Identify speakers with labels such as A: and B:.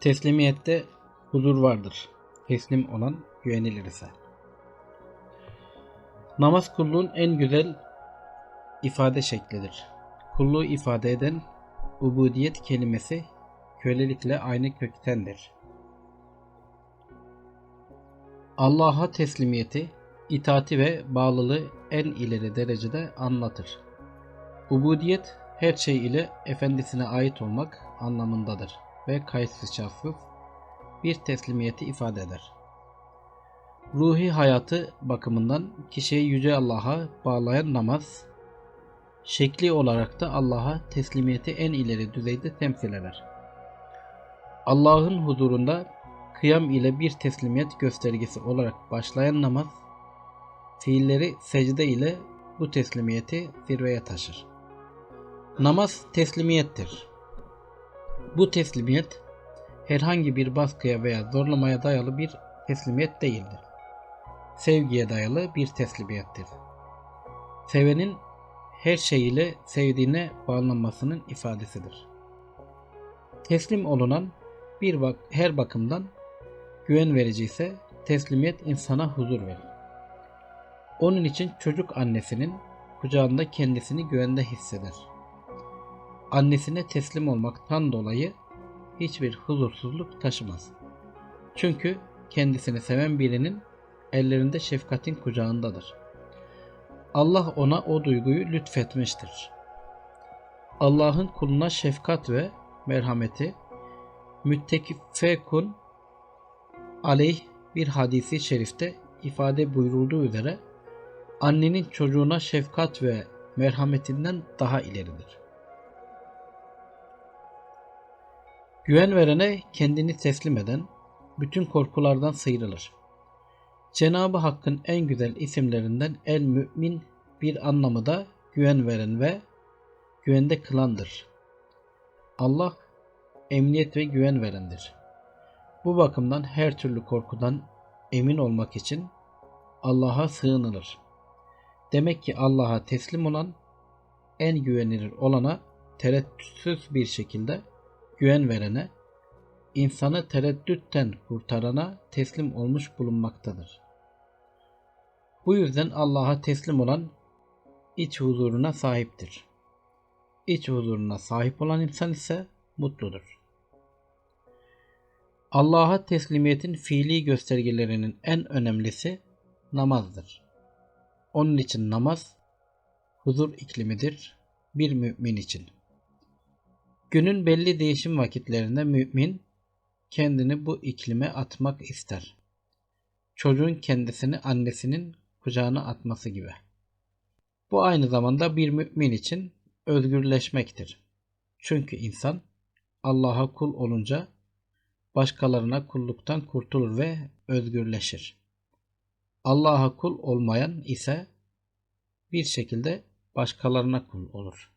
A: Teslimiyette huzur vardır. Teslim olan güvenilir ise. Namaz kulluğun en güzel ifade şeklidir. Kulluğu ifade eden ubudiyet kelimesi kölelikle aynı köktendir. Allah'a teslimiyeti, itaati ve bağlılığı en ileri derecede anlatır. Ubudiyet her şey ile efendisine ait olmak anlamındadır ve kayıtsız şartsız bir teslimiyeti ifade eder. Ruhi hayatı bakımından kişiyi Yüce Allah'a bağlayan namaz, şekli olarak da Allah'a teslimiyeti en ileri düzeyde temsil eder. Allah'ın huzurunda kıyam ile bir teslimiyet göstergesi olarak başlayan namaz, fiilleri secde ile bu teslimiyeti zirveye taşır. Namaz teslimiyettir. Bu teslimiyet herhangi bir baskıya veya zorlamaya dayalı bir teslimiyet değildir. Sevgiye dayalı bir teslimiyettir. Sevenin her şeyiyle sevdiğine bağlanmasının ifadesidir. Teslim olunan bir bak her bakımdan güven verici ise teslimiyet insana huzur verir. Onun için çocuk annesinin kucağında kendisini güvende hisseder. Annesine teslim olmaktan dolayı hiçbir huzursuzluk taşımaz. Çünkü kendisini seven birinin ellerinde şefkatin kucağındadır. Allah ona o duyguyu lütfetmiştir. Allah'ın kuluna şefkat ve merhameti müttekifekun aleyh bir hadisi şerifte ifade buyurulduğu üzere annenin çocuğuna şefkat ve merhametinden daha ileridir. Güven verene kendini teslim eden bütün korkulardan sıyrılır. Cenabı Hakk'ın en güzel isimlerinden el mümin bir anlamı da güven veren ve güvende kılandır. Allah emniyet ve güven verendir. Bu bakımdan her türlü korkudan emin olmak için Allah'a sığınılır. Demek ki Allah'a teslim olan en güvenilir olana tereddütsüz bir şekilde güven verene, insanı tereddütten kurtarana teslim olmuş bulunmaktadır. Bu yüzden Allah'a teslim olan iç huzuruna sahiptir. İç huzuruna sahip olan insan ise mutludur. Allah'a teslimiyetin fiili göstergelerinin en önemlisi namazdır. Onun için namaz huzur iklimidir bir mümin için. Günün belli değişim vakitlerinde mümin kendini bu iklime atmak ister. Çocuğun kendisini annesinin kucağına atması gibi. Bu aynı zamanda bir mümin için özgürleşmektir. Çünkü insan Allah'a kul olunca başkalarına kulluktan kurtulur ve özgürleşir. Allah'a kul olmayan ise bir şekilde başkalarına kul olur.